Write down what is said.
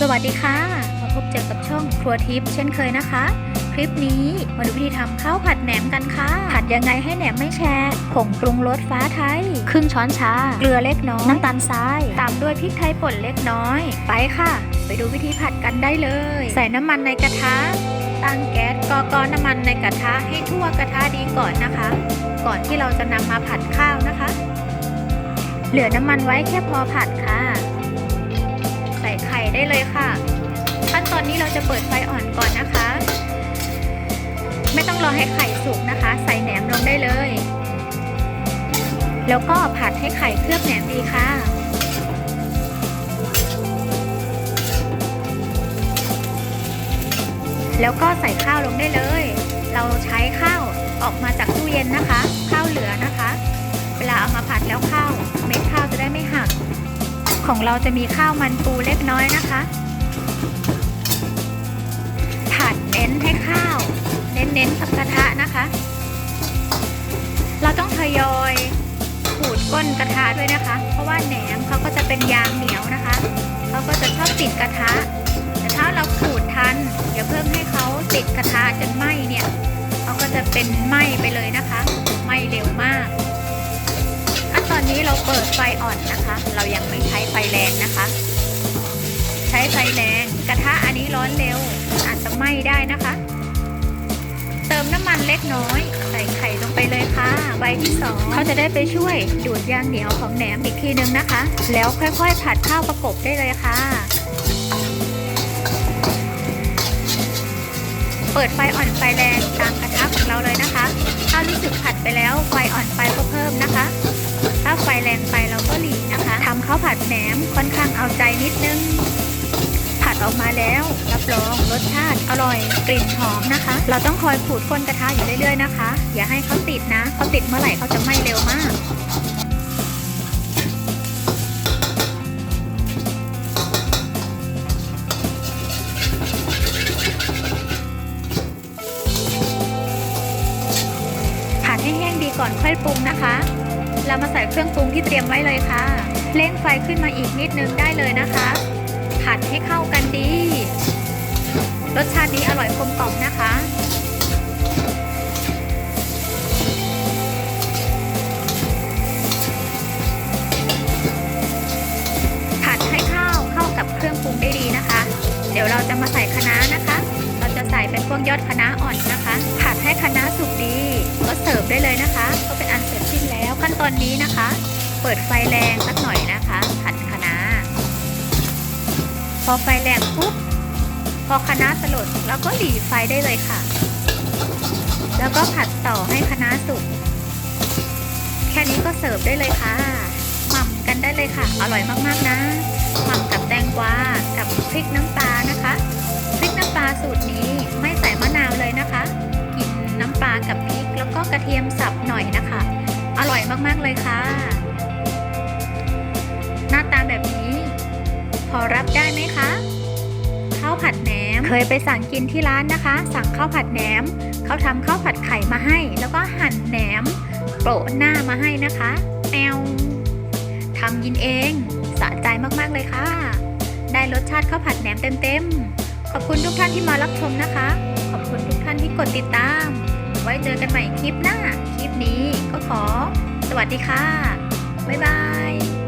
สวัสดีค่ะ มาพบเจอกับช่องครัวทิพย์เช่นเคยนะคะ คลิปนี้มาดูวิธีทำข้าวผัดแหนมกันค่ะ ผัดยังไงให้แหนมไม่แฉะผงปรุงรสฟ้าไทย ครึ่งช้อนชา เกลือเล็กน้อย น้ำตาลทราย ตามด้วยพริกไทยป่นเล็กน้อย ไปค่ะ ไปดูวิธีผัดกันได้เลย ใส่น้ำมันในกระทะ ตั้งแก๊สกอกอน้ำมันในกระทะให้ทั่วกระทะดีก่อนนะคะ ก่อนที่เราจะนำมาผัดข้าวนะคะ เหลือน้ำมันไว้แค่พอผัดค่ะ ไข่ได้เลยค่ะ ขั้นตอนนี้เราจะเปิดไฟอ่อนก่อนนะคะ ไม่ต้องรอให้ไข่สุกนะคะ ใส่แหนมลงได้เลย แล้วก็ผัดให้ไข่เคลือบแหนมดีค่ะแล้วก็ใส่ข้าวลงได้เลย เราใช้ข้าวออกมาจากตู้เย็นนะคะ ข้าวเหลือนะคะ เวลาเอามาผัดแล้วข้าว ของเราจะมีข้าวมันปูเล็กน้อยนะคะ ผัดเน้นให้ข้าว เน้นๆกับกระทะนะคะ เราต้องทยอยขูดก้นกระทะด้วยนะคะ เพราะว่าแหนมเขาก็จะเป็นยางเหนียวนะคะเขาก็จะชอบติดกระทะ แต่ถ้าเราขูดทันอย่าเพิ่มให้เขาติดกระทะจนไหม้เนี่ยเขาก็จะเป็นไหม้ไปเลยนะคะ ไหม้เร็วมาก นี้เราเปิดไฟอ่อนนะคะ เรายังไม่ใช้ไฟแรงนะคะ ใช้ไฟแรงกระทะอันนี้ร้อนเร็ว อาจจะไหม้ได้นะคะ เติมน้ำมันเล็กน้อย ใส่ไข่ลงไปเลยค่ะ ใบที่สองเขาจะได้ไปช่วยดูดยางเหนียวของแหนมอีกทีนึงนะคะ แล้วค่อยๆผัดข้าวประกบได้เลยค่ะเปิดไฟอ่อนไฟแรงตามกระทะของเราเลยนะคะ ถ้ารู้สึกผัดไปแล้วไฟอ่อนไปก็เพิ่มนะคะ ไฟแรงไปเราก็หลีกนะคะทำข้าวผัดแหนมค่อนข้างเอาใจนิดนึง ผัดออกมาแล้ว รับรองรสชาติอร่อยกลิ่นหอมนะคะ เราต้องคอยขูดก้นกระทะอยู่เรื่อยๆนะคะ อย่าให้เขาติดนะเขาติดเมื่อไหร่เขาจะไหม้เร็วมากผัดให้แห้งดีก่อนค่อยปรุงนะคะ เรามาใส่เครื่องปรุงที่เตรียมไว้เลยค่ะ เร่งไฟขึ้นมาอีกนิดนึงได้เลยนะคะ ผัดให้เข้ากันดี รสชาตินี้อร่อยกลมกล่อมนะคะผัดให้ข้าเข้ากับเครื่องปรุงได้ดีนะคะเดี๋ยวเราจะมาใส่คะน้านะคะ เราจะใส่เป็นพวกยอดคะน้าอ่อนนะคะ ผัดให้คะน้าสุกดี ก็เสิร์ฟได้เลยนะคะ ก็เป็นอันเสร็จสิ้นแล้ว ขั้นตอนนี้นะคะ เปิดไฟแรงสักหน่อยนะคะผัดคะน้าพอไฟแรงปุ๊บพอคะน้าสลดเราก็หลีไฟได้เลยค่ะ แล้วก็ผัดต่อให้คะน้าสุกแค่นี้ก็เสิร์ฟได้เลยค่ะหม่ำกันได้เลยค่ะ อร่อยมากๆนะหม่ำกับแตงกวากับพริกน้ำปลานะคะพริกน้ำปลาสูตรนี้ไม่ใส่มะนาวเลยนะคะ กินน้ำปลากับพริกแล้วก็กระเทียมสับหน่อยนะคะ ร่อยมาก ๆ เลยค่ะ หน้าตาแบบนี้ พอรับได้ไหมคะ ข้าวผัดแหนม เคยไปสั่งกินที่ร้านนะคะ สั่งข้าวผัดแหนม เขาทำข้าวผัดไข่มาให้ แล้วก็หั่นแหนมโปะหน้ามาให้นะคะแนวทำกินเองสะใจมาก ๆ เลยค่ะ ได้รสชาติข้าวผัดแหนมเต็ม ๆ ขอบคุณทุกท่านที่มารับชมนะคะ ขอบคุณทุกท่านที่กดติดตาม ไว้เจอกันใหม่คลิปหน้า คลิปนี้ก็ขอ สวัสดีค่ะ บ๊ายบาย